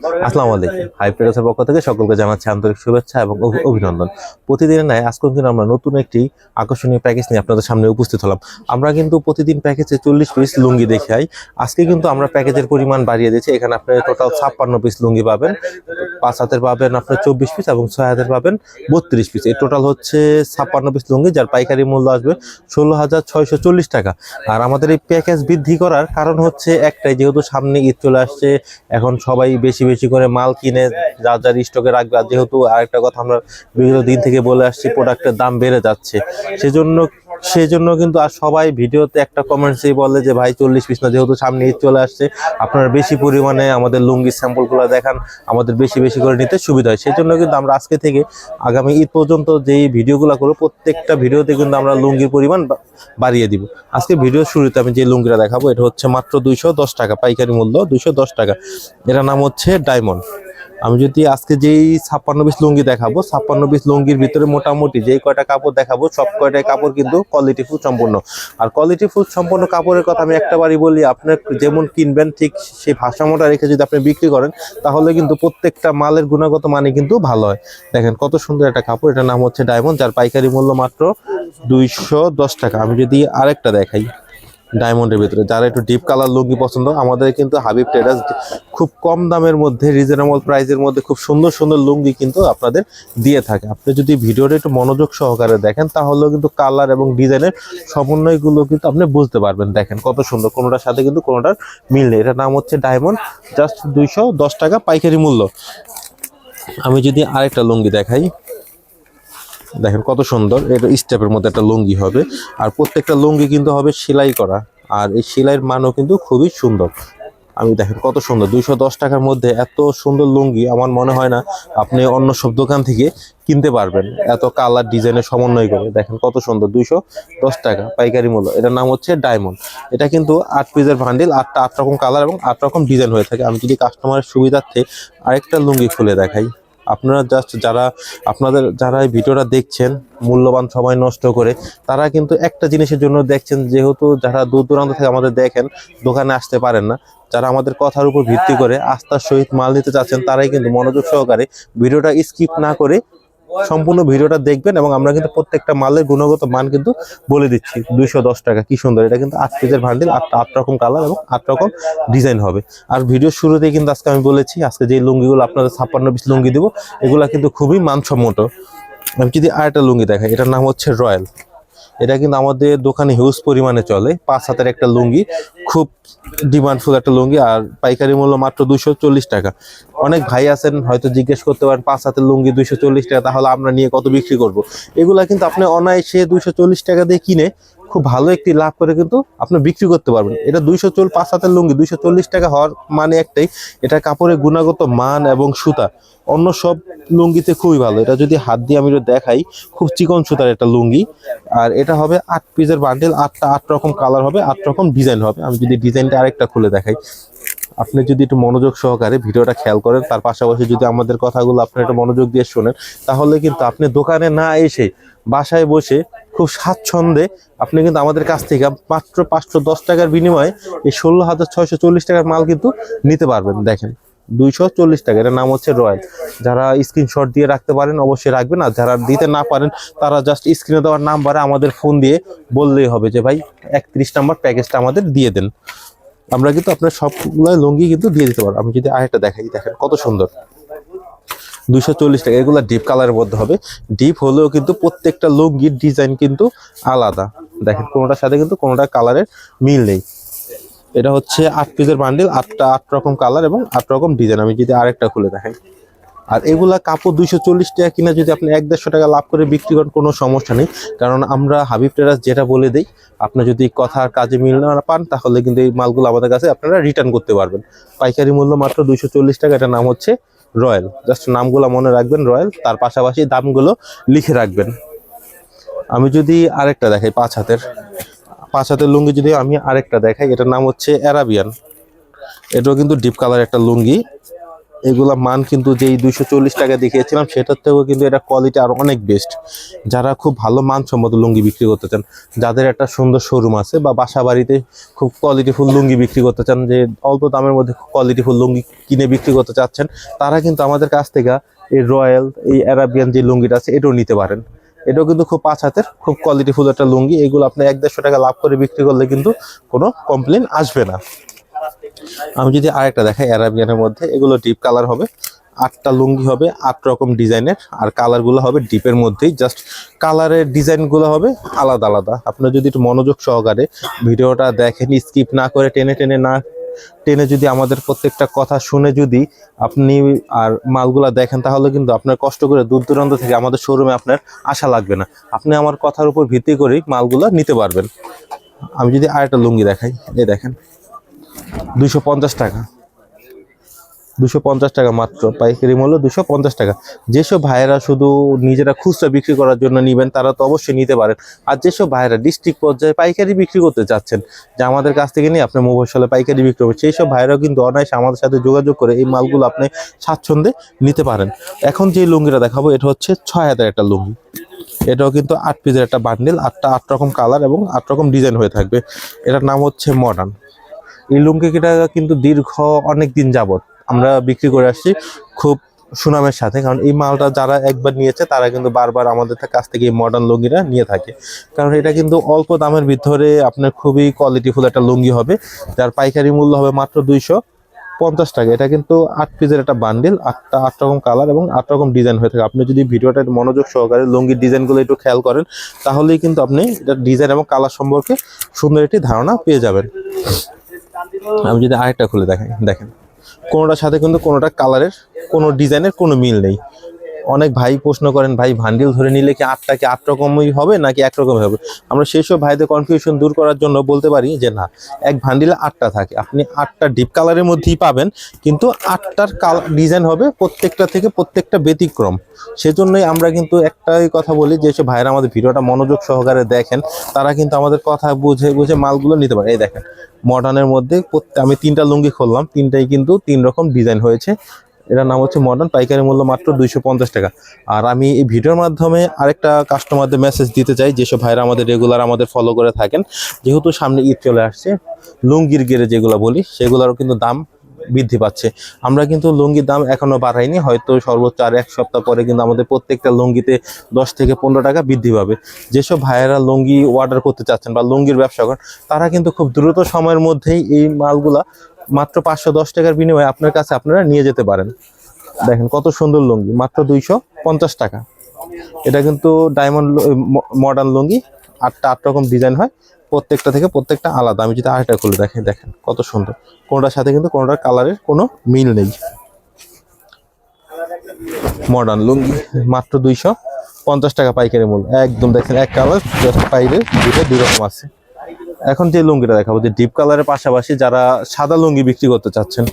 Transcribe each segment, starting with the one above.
আসসালামু আলাইকুম। হাই প্রেসের পক্ষ থেকে সকলকে জানাচ্ছি আন্তরিক শুভেচ্ছা এবং অভিনন্দন। প্রতিদিনের ন্যায় আজকে কিন্তু আমরা নতুন একটি আকর্ষণীয় প্যাকেজ নিয়ে আপনাদের সামনে উপস্থিত হলাম। আমরা কিন্তু প্রতিদিন প্যাকেজে চল্লিশ পিস লুঙ্গি দেখাই। আজকে কিন্তু আমরা প্যাকেজের পরিমাণ বাড়িয়ে দিচ্ছি এখানে আপনি টোটাল ছাপ্পান্ন পিস লুঙ্গি পাবেন। পাঁচ হাতের পাবেন আপনার চব্বিশ পিস এবং ছয় হাতের পাবেন বত্রিশ পিস। এই টোটাল হচ্ছে ছাপ্পান্ন পিস লুঙ্গি যার পাইকারি মূল্য আসবে ষোলো হাজার ছয়শো চল্লিশ টাকা। আর আমাদের এই প্যাকেজ বৃদ্ধি করার কারণ হচ্ছে একটাই যেহেতু সামনে ঈদ চলে আসছে এখন সবাই বেশি বেশি করে মাল কিনে যার যার স্টকে রাখবে। আর যেহেতু আরেকটা কথা আমরা বিগত দিন থেকে বলে আসছি প্রোডাক্টের দাম বেড়ে যাচ্ছে। সেজন্য সেজন্য কিন্তু আর সবাই ভিডিওতে একটা কমেন্টসই বলে যে, ভাই, চল্লিশ পিস না, যেহেতু সামনে ঈদ চলে আসছে, আপনারা বেশি পরিমাণে আমাদের লুঙ্গির স্যাম্পলগুলো দেখান, আমাদের বেশি বেশি করে নিতে সুবিধা হয়। সেই জন্য কিন্তু আমরা আজকে থেকে আগামী ঈদ পর্যন্ত যেই ভিডিওগুলো করব, প্রত্যেকটা ভিডিওতে কিন্তু আমরা লুঙ্গির পরিমাণ বাড়িয়ে দিব। আজকে ভিডিও শুরুতে আমি যে লুঙ্গিটা দেখাবো, এটা হচ্ছে মাত্র দুইশো দশ টাকা, পাইকারি মূল্য দুইশো দশ টাকা। এটার নাম হচ্ছে ডায়মন্ড আমি যদি আজকে যেই ছাপ্পান্ন পিস লুঙ্গি দেখাবো, ছাপ্পান্ন পিস লুঙ্গির ভিতরে মোটামুটি যেই কয়টা কাপড় দেখাবো, সব কয়টা কাপড় কিন্তু কোয়ালিটি ফুল সম্পূর্ণ। আর কোয়ালিটি ফুল সম্পূর্ণ কাপড়ের কথা আমি একটাবারই বলি, আপনার যেমন কিনবেন ঠিক সেই ভারসাম্যটা রেখে যদি আপনি বিক্রি করেন, তাহলে কিন্তু প্রত্যেকটা মালের গুণগত মানে কিন্তু ভালো হয়। দেখেন কত সুন্দর একটা কাপড়, এটার নাম হচ্ছে ডায়মন্ড যার পাইকারি মূল্য মাত্র দুইশো দশ টাকা। আমি যদি আরেকটা দেখাই। ডায়মন্ডের ভিতরে। যারা একটু ডিপ কালার লুঙ্গি পছন্দ, আমাদের কিন্তু হাবিব ট্রেডার্স খুব কম দামের মধ্যে রিজনেবল প্রাইসের মধ্যে খুব সুন্দর সুন্দর লুঙ্গি কিন্তু আপনাদের দিয়ে থাকে। আপনি যদি ভিডিওটা একটু মনোযোগ সহকারে দেখেন, তাহলেও কিন্তু কালার এবং ডিজাইনের সমন্বয়গুলো কিন্তু আপনি বুঝতে পারবেন। দেখেন কত সুন্দর, কোনোটার সাথে কিন্তু কোনোটার মিল নেই। এটার নাম হচ্ছে ডায়মন্ড জাস্ট দুইশো দশ টাকা পাইকারি মূল্য। আমি যদি আরেকটা লুঙ্গি দেখাই। দেখেন কত সুন্দর, এটা স্টেপের মধ্যে একটা লুঙ্গি হবে। আর প্রত্যেকটা লুঙ্গি কিন্তু হবে সেলাই করা। আর এই সেলাইয়ের মানও কিন্তু খুবই সুন্দর। আমি দেখেন কত সুন্দর, দুইশো দশ টাকার মধ্যে এত সুন্দর লুঙ্গি, আমার মনে হয় না আপনি অন্য সব দোকান থেকে কিনতে পারবেন। এত কালার ডিজাইনের সমন্বয় করে। দেখেন কত সুন্দর, দুইশো দশ টাকা পাইকারি মূল্য। এটার নাম হচ্ছে ডায়মন্ড। এটা কিন্তু আট পিসের ভান্ডিল আটটা আট রকম কালার এবং আট রকম ডিজাইন হয়ে থাকে। আমি যদি কাস্টমারের সুবিধার্থে আরেকটা লুঙ্গি খুলে দেখাই। আপনারা জাস্ট যারা আপনাদের যারা এই ভিডিওটা দেখছেন মূল্যবান সময় নষ্ট করে তারা কিন্তু একটা জিনিসের জন্য দেখছেন যেহেতু যারা দূর দূরান্ত থেকে আমাদের দেখেন দোকানে আসতে পারেন না যারা আমাদের কথার উপর ভিত্তি করে আস্থার সহিত মাল নিতে চাচ্ছেন তারাই কিন্তু মনোযোগ সহকারে ভিডিওটা স্কিপ না করে সম্পূর্ণ ভিডিওটা দেখবেন এবং আমরা কিন্তু প্রত্যেকটা মালের গুণগত মান কিন্তু বলে দিচ্ছি। দুইশো দশ টাকা, কি সুন্দর। এটা কিন্তু আট পিসের ভান্ডিল আট আট রকম কালার এবং আট রকম ডিজাইন হবে। আর ভিডিও শুরুতেই কিন্তু আজকে আমি বলেছি, আজকে যে লুঙ্গিগুলো আপনাদের ছাপ্পান্ন পিস লুঙ্গি দেবো, এগুলো কিন্তু খুবই মানসম্মত। আমি যদি আরেকটা লুঙ্গি দেখাই, এটার নাম হচ্ছে রয়্যাল। এটা কিন্তু আমাদের দোকানে হিউজ পরিমাণে চলে পাঁচ হাতের একটা লুঙ্গি, খুব ডিমান্ডফুল একটা লুঙ্গি আর পাইকারি মূল্য মাত্র দুশো টাকা অনেক ভাই আছেন, হয়তো জিজ্ঞেস করতে পারেন, পাঁচ হাতের লুঙ্গি দুশো টাকা, তাহলে আমরা নিয়ে কত বিক্রি করব। এগুলা কিন্তু আপনি অনায়াসে দুশো টাকা দিয়ে কিনে খুব ভালো একটি লাভ করে কিন্তু আপনি বিক্রি করতে পারবেন। এটা দুইশো চল, পাঁচ হাতের লুঙ্গি, দুইশো চল্লিশ টাকা হওয়ার মানে একটাই। এটা কাপড়ের গুণাগত মান এবং সুতা। অন্য সব লুঙ্গিতে খুবই ভালো। এটা যদি হাত দিয়ে আমি দেখাই, খুব চিকন সুতার একটা লুঙ্গি। আর এটা হবে আট পিসের বান্ডেল, আটটা আট রকম কালার হবে, আট রকম ডিজাইন হবে। আমি যদি ডিজাইনটা আরেকটা খুলে দেখাই। আপনি যদি একটু মনোযোগ সহকারে ভিডিওটা খেয়াল করেন, তার পাশাপাশি যদি আমাদের কথাগুলো আপনি একটু মনোযোগ দিয়ে শোনেন, তাহলে কিন্তু আপনি দোকানে না এসে বাসায় বসে খুব স্বাচ্ছন্দ্যে আপনি কিন্তু আমাদের কাছ থেকে মাত্র পাঁচশো দশ টাকার বিনিময়ে এই ষোলো হাজার ছয়শো চল্লিশ টাকার মাল কিন্তু নিতে পারবেন। দেখেন, দুইশো চল্লিশ টাকা। এটার নাম হচ্ছে রয়্যাল। যারা স্ক্রিনশট দিয়ে রাখতে পারেন, অবশ্যই রাখবেন। আর যারা দিতে না পারেন, তারা জাস্ট স্ক্রিনে দেওয়ার নাম্বারে আমাদের ফোন দিয়ে বললেই হবে যে, ভাই, একত্রিশ নাম্বার প্যাকেজটা আমাদের দিয়ে দেন। আমরা কিন্তু আপনার সবগুলো লুঙ্গি কিন্তু দিয়ে দিতে পারব। আমি যদি আরেকটা দেখাই, দেখেন কত সুন্দর। দুইশো চল্লিশ টাকা। এগুলো ডিপ কালারের মধ্যে হবে। ডিপ হলেও কিন্তু প্রত্যেকটা লুঙ্গির ডিজাইন কিন্তু আলাদা। দেখেন, কোনোটার সাথে কিন্তু কোনোটা কালারের মিল নেই। এটা হচ্ছে আট পিসের বান্ডিল আটটা, আট রকম কালার এবং আট রকম ডিজাইন আমি যদি আরেকটা খুলে দেখাই। আর এগুলা কাপড় দুইশো চল্লিশ টাকা কিনা যদি আপনি এক দেড়শো টাকা লাভ করে বিক্রি করেন, কোনো সমস্যা নেই। কারণ আমরা হাবিব টেরাস যেটা বলে দিই, আপনি যদি কথার কাজে মিল না পান, তাহলে কিন্তু এই মালগুলো আমাদের কাছে আপনারা রিটার্ন করতে পারবেন। পাইকারি মূল্য মাত্র দুইশো চল্লিশ টাকা। এটার নাম হচ্ছে রয়্যাল। জাস্ট নামগুলো মনে রাখবেন, রয়্যাল। তার পাশাপাশি দামগুলো লিখে রাখবেন। আমি যদি আরেকটা দেখাই পাঁচ হাতের। পাঁচ হাতের লুঙ্গি যদি আমি আরেকটা দেখাই, এটার নাম হচ্ছে অ্যারাবিয়ান। এটাও কিন্তু ডিপ কালার একটা লুঙ্গি। এগুলা মান কিন্তু যেই দুইশো চল্লিশ টাকা দেখিয়েছিলাম, সেটার থেকেও কিন্তু এটা কোয়ালিটি আর অনেক বেস্ট যারা খুব ভালো মানসম্মত লুঙ্গি বিক্রি করতে চান, যাদের একটা সুন্দর শোরুম আছে বা বাসা বাড়িতে খুব কোয়ালিটিফুল লুঙ্গি বিক্রি করতে চান, যে অল্প দামের মধ্যে খুব কোয়ালিটিফুল লুঙ্গি কিনে বিক্রি করতে চাচ্ছেন, তারা কিন্তু আমাদের কাছ থেকে এই রয়্যাল এই অ্যারাবিয়ান যে লুঙ্গিটা আছে, এটাও নিতে পারেন। এটাও কিন্তু খুব পাঁচ হাতের, খুব কোয়ালিটিফুল একটা লুঙ্গি, এগুলো আপনি এক দেড়শো টাকা লাভ করে বিক্রি করলে কিন্তু কোনো কমপ্লেন আসবে না। আমি যদি আরেকটা দেখাই অ্যারাবিয়ানের মধ্যে, এগুলো ডিপ কালার হবে। আটটা লুঙ্গি হবে, আট রকম ডিজাইনের, আর কালারগুলো হবে ডিপের মধ্যেই। জাস্ট কালারের ডিজাইনগুলো হবে আলাদা আলাদা। আপনার যদি একটু মনোযোগ সহকারে ভিডিওটা দেখেন স্কিপ না করে টেনে টেনে না, টেনে যদি আমাদের প্রত্যেকটা কথা শুনে যদি আপনি আর মালগুলা দেখেন, তাহলে কিন্তু আপনার কষ্ট করে দূর দূরান্ত থেকে আমাদের শোরুমে আপনার আশা লাগবে না। আপনি আমার কথার উপর ভিত্তি করেই মালগুলা নিতে পারবেন। আমি যদি আরেকটা লুঙ্গি দেখাই, এই দেখেন। দুশো পঞ্চাশ টাকা। দুশো পঞ্চাশ টাকা মাত্র। পাইকারি মূল্য দুশো পঞ্চাশ টাকা। যেসব ভাইয়েরা শুধু নিজেরা খুচরা বিক্রি করার জন্য নেবেন, তারা তো অবশ্যই নিতে পারেন। আর যেসব ভাইয়েরা ডিস্ট্রিক্ট পর্যায়ে পাইকারি বিক্রি করতে চাচ্ছেন, যে আমাদের কাছ থেকে নিয়ে আপনি মফসলে পাইকারি বিক্রি করবেন, সেই সব ভাইয়েরাও কিন্তু অনায়াসে আমাদের সাথে যোগাযোগ করে এই মালগুলো আপনি স্বাচ্ছন্দ্যে নিতে পারেন। এখন যে লুঙ্গিটা দেখাবো, এটা হচ্ছে ছয় হাজার একটা লুঙ্গি। এটাও কিন্তু আট পিসের একটা বান্ডিল, আটটা আট রকম কালার এবং আট রকম ডিজাইন হয়ে থাকবে। এটার নাম হচ্ছে মডার্ন। এই লুঙ্গিটা কিন্তু দীর্ঘ অনেক দিন যাবত আমরা বিক্রি করে আসছি খুব সুনামের সাথে, কারণ এই মালটা যারা একবার নিয়েছে তারা কিন্তু বারবার আমাদের কাছ থেকে এই মডার্ন লুঙ্গিটা নিয়ে থাকে। কারণ এটা কিন্তু অল্প দামের ভিতরে আপনার খুবই কোয়ালিটিফুল একটা লুঙ্গি হবে, যার পাইকারি মূল্য হবে মাত্র দুইশো পঞ্চাশ টাকা। এটা কিন্তু আট পিসের একটা বান্ডিল আটটা, আট রকম কালার এবং আট রকম ডিজাইন হয়ে থাকে। আপনি যদি ভিডিওটা মনোযোগ সহকারে লুঙ্গির ডিজাইনগুলো একটু খেয়াল করেন, তাহলেই কিন্তু আপনি এটা ডিজাইন এবং কালার সম্পর্কে সুন্দর একটি ধারণা পেয়ে যাবেন। আমি যদি আরেকটা খুলে দেখাই, দেখেন। কোনোটার সাথে কিন্তু কোনোটা কালারের কোনো ডিজাইনের কোনো মিল নেই। অনেক ভাই প্রশ্ন করেন, ভাই ভান্ডিল ধরে নিলে কি আটটা কি আট রকমই হবে নাকি এক রকমই হবে? আমরা সেই সব ভাইদের কনফিউশন দূর করার জন্য বলতে পারি যে, না, এক ভান্ডিলে আটটা থাকে। আপনি আটটা ডিপ কালারের মধ্যেই পাবেন, কিন্তু আটটার কালার ডিজাইন হবে প্রত্যেকটা থেকে প্রত্যেকটা ব্যতিক্রম। সেজন্যই আমরা কিন্তু একটাই কথা বলি, যে সব ভাইরা আমাদের ভিডিওটা মনোযোগ সহকারে দেখেন, তারা কিন্তু আমাদের কথা বুঝে বুঝে মালগুলো নিতে পারে। এই দেখেন মডার্নের মধ্যে আমি তিনটা লুঙ্গি খুললাম, তিনটাই কিন্তু তিন রকম ডিজাইন হয়েছে। এটার নাম হচ্ছে মডার্ন পাইকারি মূল্য মাত্র দুইশো পঞ্চাশ টাকা। আর আমি এই ভিডিওর মাধ্যমে আরেকটা কাস্টমারদের মেসেজ দিতে চাই, যেসব ভাইরা আমাদের রেগুলার আমাদের ফলো করে থাকেন। যেহেতু সামনে ঈদ চলে আসছে, লুঙ্গির গেরে যেগুলো বলি, সেগুলোরও কিন্তু দাম বৃদ্ধি পাচ্ছে। আমরা কিন্তু লুঙ্গির দাম এখনও বাড়াইনি, হয়তো সর্বোচ্চ আর এক সপ্তাহ পরে কিন্তু আমাদের প্রত্যেকটা লুঙ্গিতে দশ থেকে পনেরো টাকা বৃদ্ধি পাবে। যেসব ভাইয়েরা লুঙ্গি অর্ডার করতে চাচ্ছেন বা লুঙ্গির ব্যবসা করেন, তারা কিন্তু খুব দ্রুত সময়ের মধ্যেই এই মালগুলা মাত্র পাঁচশো দশ টাকার বিনিময়ে আপনার কাছে আপনারা নিয়ে যেতে পারেন। দেখেন কত সুন্দর লুঙ্গি, মাত্র দুইশো পঞ্চাশ টাকা। এটা কিন্তু ডায়মন্ড মডার্ন লুঙ্গি, আটটা আট রকম ডিজাইন হয়, প্রত্যেকটা থেকে প্রত্যেকটা আলাদা। আমি যদি আরেকটা খুলে দেখেন দেখেন কত সুন্দর। কোনোটার সাথে কিন্তু কোনোটার কালারের কোনো মিল নেই। মডার্ন লুঙ্গি, মাত্র দুইশো পঞ্চাশ টাকা পাইকারি মূল্য। একদম দেখেন, এক কালার বাইরে দুটো দুই রকম আছে। এখন যে লুঙ্গিটা দেখাবো, যে ডিপ কালারের পাশাপাশি যারা সাদা লুঙ্গি বিক্রি করতে চাচ্ছেন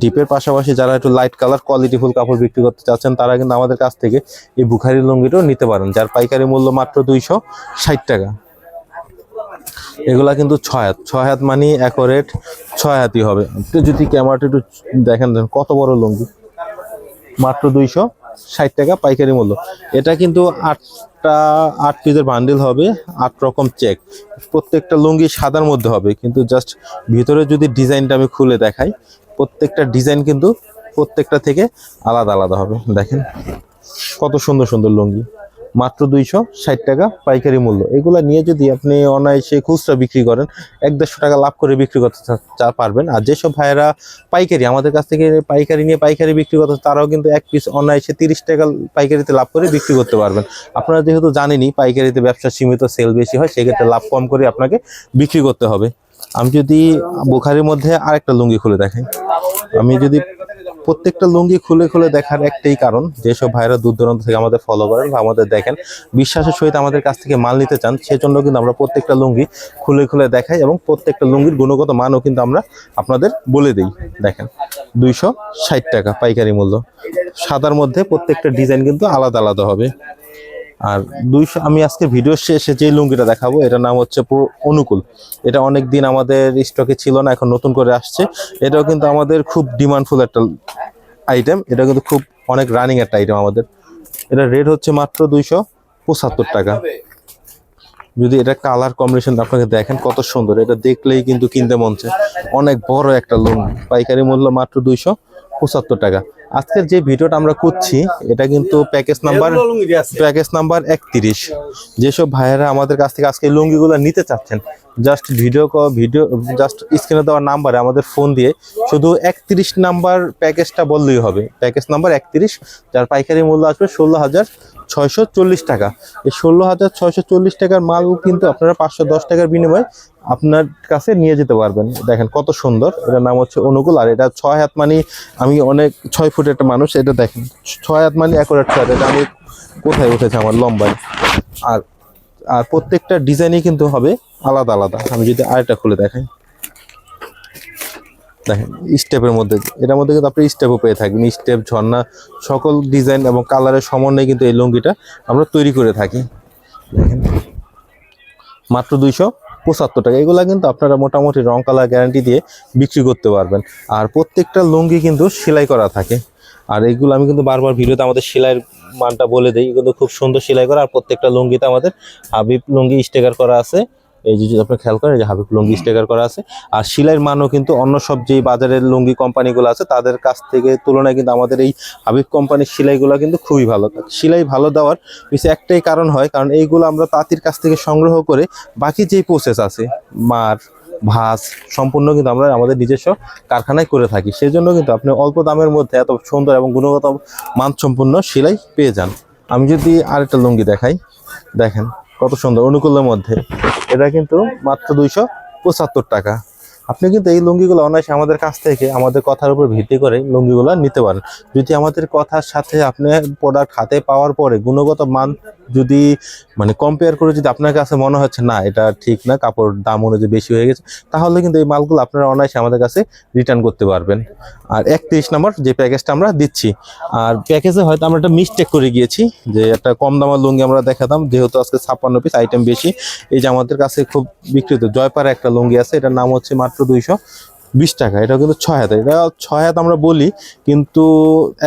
ডিপের পাশাপাশি যারা একটু লাইট কালার কোয়ালিটিফুল কাপড় বিক্রি করতে চাচ্ছেন, তারা কিন্তু আমাদের কাছ থেকে এই বুখারি লুঙ্গিটাও নিতে পারেন, যার পাইকারি মূল্য মাত্র দুইশো ষাট টাকা। এগুলা কিন্তু ছয় হাত ছয় হাত মানে অ্যাকোরেট ছয় হাতই হবে। আপনি যদি ক্যামেরাটা একটু দেখেন কত বড় লুঙ্গি। মাত্র দুইশো ষাট টাকা পাইকারি মূল্য। এটা কিন্তু আটটা আট পিসের বান্ডিল হবে, আট রকম চেক প্রত্যেকটা লুঙ্গি সাদার মধ্যে হবে, কিন্তু জাস্ট ভিতরে যদি ডিজাইনটা আমি খুলে দেখাই, প্রত্যেকটা ডিজাইন কিন্তু প্রত্যেকটা থেকে আলাদা আলাদা হবে। দেখেন কত সুন্দর সুন্দর লুঙ্গি। মাত্র দুইশো ষাট টাকা পাইকারি মূল্য। এগুলো নিয়ে যদি আপনি অনায়াসে খুচরা বিক্রি করেন, এক দেড়শো টাকা লাভ করে বিক্রি করতে চা- পারবেন। আর যেসব ভাইয়েরা পাইকারি, আমাদের কাছ থেকে পাইকারি নিয়ে পাইকারি বিক্রি করতে তারাও কিন্তু এক পিস অনায়াসে তিরিশ টাকা পাইকারিতে লাভ করে বিক্রি করতে পারবেন। আপনারা যেহেতু জানেনই, পাইকারিতে ব্যবসা সীমিত, সেল বেশি হয়, সেক্ষেত্রে লাভ কম করে আপনাকে বিক্রি করতে হবে। আমি যদি বুখারির মধ্যে আরেকটা লুঙ্গি খুলে দেখাই। আমি যদি প্রত্যেকটা লুঙ্গি খুলে খুলে দেখার একটাই কারণ, যেসব ভাইরা দূর দূরান্ত থেকে আমাদের ফলো করেন বা আমাদের দেখেন, বিশ্বাসের সহিত আমাদের কাছ থেকে মাল নিতে চান, সেজন্য কিন্তু আমরা প্রত্যেকটা লুঙ্গি খুলে খুলে দেখাই এবং প্রত্যেকটা লুঙ্গির গুণগত মানও কিন্তু আমরা আপনাদের বলে দিই। দেখেন, দুইশো ষাট টাকা পাইকারি মূল্য। সাদার মধ্যে প্রত্যেকটা ডিজাইন কিন্তু আলাদা আলাদা হবে। আর দুইশো, আমি আজকে ভিডিও শেষে যে লুঙ্গিটা দেখাবো, এটার নাম হচ্ছে অনুকূল। এটা অনেক দিন আমাদের স্টকে ছিল না, এখন নতুন করে আসছে। এটাও কিন্তু আমাদের খুব ডিমান্ডফুল একটা আইটেম এটা কিন্তু খুব অনেক রানিং একটা আইটেম আমাদের। এটা রেট হচ্ছে মাত্র দুইশো পঁচাত্তর টাকা। যদি এটা কালার কম্বিনেশন আপনাকে দেখেন, কত সুন্দর। এটা দেখলেই কিন্তু কিনতে মন চায়। অনেক বড় একটা লোন পাইকারি মূল্য মাত্র দুইশো পঁচাত্তর টাকা। আজকের যে ভিডিওটা আমরা করছি এটা কিন্তু প্যাকেজ নাম্বার প্যাকেজ নাম্বার একত্রিশ। যেসব ভাইয়েরা আমাদের কাছ থেকে আজকে লুঙ্গিগুলো নিতে চাচ্ছেন জাস্ট ভিডিও ভিডিও জাস্ট স্ক্রিনে দেওয়ার নাম্বারে আমাদের ফোন দিয়ে শুধু একত্রিশ নাম্বার প্যাকেজটা বললেই হবে। প্যাকেজ নাম্বার একত্রিশ যার পাইকারি মূল্য আসবে ষোলো হাজার ছয়শো চল্লিশ টাকা। এই ষোলো হাজার ছয়শো চল্লিশ টাকার মাল কিন্তু আপনারা পাঁচশো দশ টাকার বিনিময়ে আপনার কাছে নিয়ে যেতে পারবেন। দেখেন কত সুন্দর এটার নাম হচ্ছে অনুকূল আর এটা ছয় হাত মানে আমি অনেক ছয় ফুট একটা মানুষ, এটা দেখেন, ছয় হাত মানে একরেট ছয় হাত আমি কোথায় উঠেছে আমার লম্বায়। আর আর প্রত্যেকটা ডিজাইনই কিন্তু হবে আলাদা আলাদা। আমি যদি আরেকটা খুলে দেখাই। দেখেন স্টেপের মধ্যে, এটার মধ্যে কিন্তু আপনি স্টেপও পেয়ে থাকবেন। স্টেপ ঝর্ণা, সকল ডিজাইন এবং কালারের সমন্বয়ে কিন্তু এই লুঙ্গিটা আমরা তৈরি করে থাকি। দেখেন, মাত্র দুইশো পঁচাত্তর টাকা। এগুলা কিন্তু আপনারা মোটামুটি রং কালার গ্যারান্টি দিয়ে বিক্রি করতে পারবেন। আর প্রত্যেকটা লুঙ্গি কিন্তু সেলাই করা থাকে। আর এইগুলো আমি কিন্তু বারবার ভিডিওতে আমাদের সেলাইয়ের মানটা বলে দিই। কিন্তু খুব সুন্দর সেলাই করা, আর প্রত্যেকটা লুঙ্গিতে আমাদের হাবিব লুঙ্গি স্টিকার করা আছে। এই যে যদি আপনি খেয়াল করেন যে হাবিব লুঙ্গি স্টিকার করা আছে। আর সেলাইয়ের মানও কিন্তু অন্য সব যেই বাজারের লুঙ্গি কোম্পানিগুলো আছে, তাদের কাছ থেকে তুলনায় কিন্তু আমাদের এই হাবিব কোম্পানির সেলাইগুলো কিন্তু খুবই ভালো। সেলাই ভালো দেওয়ার পিছিয়ে একটাই কারণ হয়, কারণ এইগুলো আমরা তাঁতির কাছ থেকে সংগ্রহ করে বাকি যেই প্রসেস আছে, মার ভাঁজ সম্পূর্ণ কিন্তু আমরা আমাদের নিজস্ব কারখানায় করে থাকি। সেই জন্য কিন্তু আপনি অল্প দামের মধ্যে এত সুন্দর এবং গুণগত মানসম্পন্ন সেলাই পেয়ে যান। আমি যদি আরেকটা লুঙ্গি দেখাই, দেখেন কত সুন্দর, অনুকূলের মধ্যে। এটা কিন্তু মাত্র দুইশো পঁচাত্তর টাকা। আপনি কিন্তু এই লুঙ্গিগুলো অনায়াসে আমাদের কাছ থেকে আমাদের কথার উপর ভিত্তি করে লুঙ্গিগুলো নিতে পারেন। যদি আমাদের কথার সাথে আপনি প্রোডাক্ট হাতে পাওয়ার পরে গুণগত মান যদি মানে কম্পেয়ার করে যদি আপনার কাছে মনে হচ্ছে, না, এটা ঠিক না, কাপড় দাম অনুযায়ী বেশি হয়ে গেছে, তাহলে কিন্তু এই মালগুলো আপনারা অনায়াসে আমাদের কাছে রিটার্ন করতে পারবেন। আর একত্রিশ নম্বর যে প্যাকেজটা আমরা দিচ্ছি, আর প্যাকেজে হয়তো আমরা একটা মিস্টেক করে গিয়েছি, যে একটা কম দামের লুঙ্গি আমরা দেখাতাম, যেহেতু আজকে ছাপ্পান্ন পিস আইটেম বেশি। এই যে আমাদের কাছে খুব বিক্রিত জয়পাড়া একটা লুঙ্গি আছে, এটার নাম হচ্ছে মাত্র দুইশো বিশ টাকা। এটা কিন্তু ছয় হাত। এটা ছয় হাত আমরা বলি, কিন্তু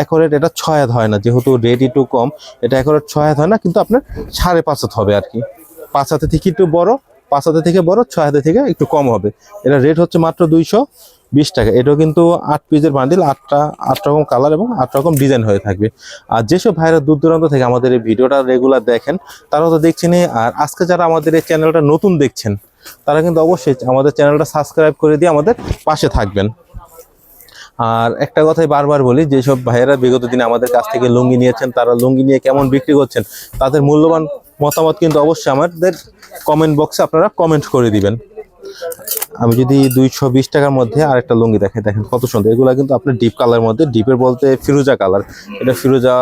একরেট এটা ছয় হাত হয় না। যেহেতু রেট একটু কম, এটা এক একরেট ছয় হাত হয় না, কিন্তু আপনার সাড়ে পাঁচ হাত হবে আর কি। পাঁচ হাতে থেকে একটু বড়, পাঁচ হাতে থেকে বড়, ছয় হাতে থেকে একটু কম হবে। এটা রেট হচ্ছে মাত্র দুইশো বিশ টাকা। এটাও কিন্তু আট পিসের বান্ডিল আটটা, আট রকম কালার এবং আট রকম ডিজাইন হয়ে থাকবে। আর যেসব ভাইরা দূর দূরান্ত থেকে আমাদের এই ভিডিওটা রেগুলার দেখেন, তারাও তো দেখছেনই। আর আজকে যারা আমাদের এই চ্যানেলটা নতুন দেখছেন তারা কিন্তু অবশ্যই আমাদের চ্যানেলটা সাবস্ক্রাইব করে দিয়ে আমাদের পাশে থাকবেন। আর একটা কথাই বারবার বলি, যেসব ভাইয়েরা বিগত দিনে আমাদের কাছ থেকে লুঙ্গি নিয়েছেন, তারা লুঙ্গি নিয়ে কেমন বিক্রি করছেন, তাদের মূল্যবান মতামত কিন্তু অবশ্যই আমাদের কমেন্ট বক্সে আপনারা কমেন্ট করে দিবেন। আমি যদি দুইশো বিশ টাকার মধ্যে আরেকটা লুঙ্গি দেখে দেখেন কত সুন্দর। এগুলো কিন্তু আপনার ডিপ কালার মধ্যে ডিপের বলতে ফিরোজা কালার এটা ফিরোজা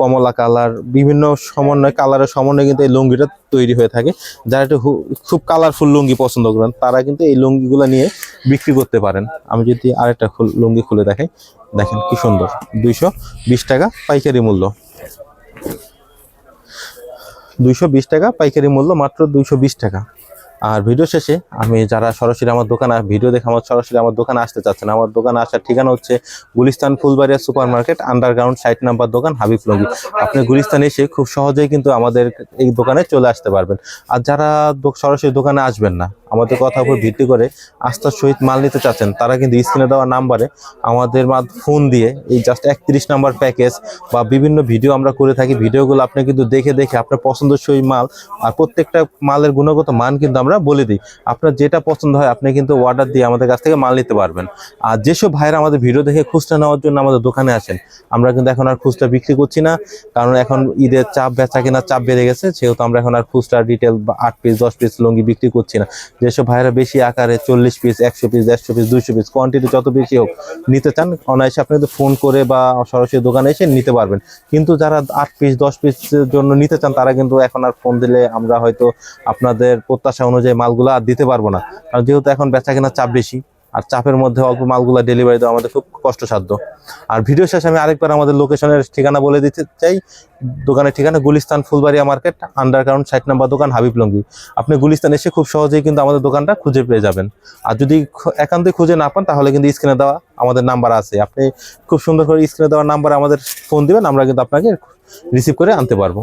কমলা কালার, বিভিন্ন সমন্বয়, কালারের সমন্বয়ে কিন্তু এই লুঙ্গিটা তৈরি হয়ে থাকে। যারা একটু খুব কালারফুল লুঙ্গি পছন্দ করেন, তারা কিন্তু এই লুঙ্গিগুলো নিয়ে বিক্রি করতে পারেন। আমি যদি আরেকটা লুঙ্গি খুলে দেখাই। দেখেন কি সুন্দর। দুইশো বিশ টাকা পাইকারি মূল্য। দুইশো বিশ টাকা পাইকারি মূল্য, মাত্র দুইশো বিশ টাকা। আর ভিডিও শেষে আমি যারা সরাসরি আমার দোকানে ভিডিও দেখে আমার সরাসরি আমার দোকানে আসতে চাচ্ছেন, আমার দোকানে আসার ঠিকানা হচ্ছে Gulistan Fulbaria super market underground site number দোকান, হাবিব লঙ্গি আপনি গুলিস্তান এসে খুব সহজেই কিন্তু আমাদের এই দোকানে চলে আসতে পারবেন। আর যারা সরাসরি দোকানে আসবেন না, আমাদের কথার উপর ভিত্তি করে আস্থার সহিত মাল নিতে চাচ্ছেন, তারা কিন্তু স্ক্রিনে দেওয়া নাম্বারে আমাদের ফোন দিয়ে এই জাস্ট একত্রিশ নাম্বার প্যাকেজ বা বিভিন্ন ভিডিও আমরা করে থাকি। ভিডিওগুলো আপনি কিন্তু দেখে দেখে আপনার পছন্দসই মাল, আর প্রত্যেকটা মালের গুণগত মান কিন্তু আমরা বলে দিই। আপনার যেটা পছন্দ হয়, আপনি কিন্তু অর্ডার দিয়ে আমাদের কাছ থেকে মাল নিতে পারবেন। আর যেসব ভাইরা আমাদের ভিডিও দেখে খুচরা নেওয়ার জন্য আমাদের দোকানে আসেন, আমরা কিন্তু এখন আর খুচরা বিক্রি করছি না, কারণ এখন ঈদের চাপ বেচা কেনার চাপ বেড়ে গেছে, সেহেতু আমরা এখন আর খুচরা রিটেল বা আট পিস দশ পিস লুঙ্গি বিক্রি করছি না। যেসব ভাইরা বেশি আকারে চল্লিশ পিস একশো পিস দেড়শো পিস দুইশো পিস কোয়ান্টিটি যত বেশি হোক নিতে চান, অনায়াসে আপনি কিন্তু ফোন করে বা সরাসরি দোকানে এসে নিতে পারবেন। কিন্তু যারা আট পিস দশ পিসের জন্য নিতে চান, তারা কিন্তু এখন আর ফোন দিলে আমরা হয়তো আপনাদের প্রত্যাশা অনুযায়ী মালগুলো আর দিতে পারব না। কারণ যেহেতু এখন বেচা কেনার চাপ বেশি, আর চাপের মধ্যে অল্প মালগুলা ডেলিভারি দেওয়া আমাদের খুব কষ্টসাধ্য। আর ভিডিও শেষে আমি আরেকবার আমাদের লোকেশনের ঠিকানা বলে দিতে চাই। দোকানের ঠিকানা গুলিস্তান ফুলবাড়িয়া মার্কেট আন্ডারগ্রাউন্ড ষাট নাম্বার দোকান হাবিব লঙ্গি। আপনি গুলিস্তান এসে খুব সহজেই কিন্তু আমাদের দোকানটা খুঁজে পেয়ে যাবেন। আর যদি একান্তই খুঁজে না পান, তাহলে কিন্তু স্ক্রিনে দেওয়া আমাদের নাম্বার আছে। আপনি খুব সুন্দর করে স্ক্রিনে দেওয়া নাম্বারে আমাদের ফোন দিবেন, আমরা কিন্তু আপনাকে রিসিভ করে আনতে পারব।